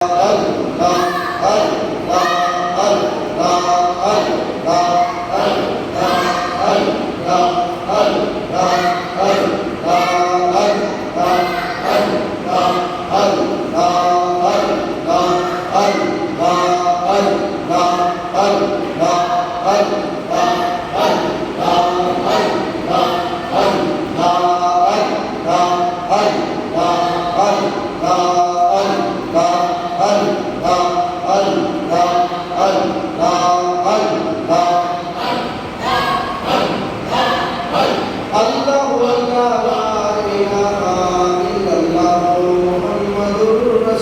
আল্লাহু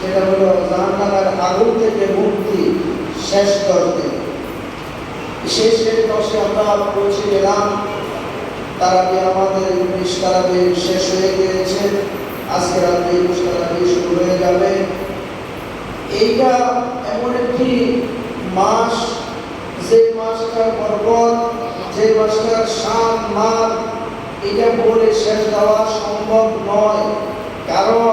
যেটা হলো জাহান্নামের আগুন থেকে মুক্তি শেষ করতে। শেষ দশে আমরা পৌঁছে গেলাম। তারাবি আমাদের বিশ তারাবি শেষ হয়ে গিয়েছে? আজকে রাত্রে একুশ তারাবি শুরু হয়ে যাবে। এইটা এমন একটি মাস, যে মাসটার বরকত যে মাসটার শান মান এটা বলে শেষ দেওয়া সম্ভব নয়। কারণ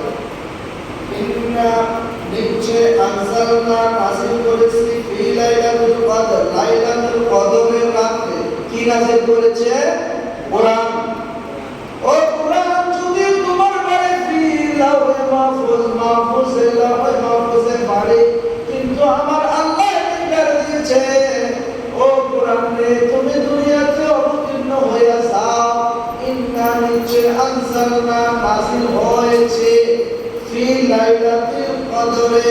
নিচে আনজালনা নাযিল করেছি ফি লাইলাতুল কদর। লাইলাতুল কদরের রাতে কি নাযিল করেছে? কোরআন। ও কোরআন, যদি তোমার বাড়ি ফি লাউহে মাহফুজ মাহফুজে লাউহে মাহফুজে বাড়ি কিন্তু আমার আল্লাহ নির্দেশ দিয়েছে, ও কোরআন তুমি দুনিয়াতে অবতীর্ণ হয়ে যাও। ইন্না নিচে আনজালনা নাযিল হয়েছে ফি লাইলাতুল অদরে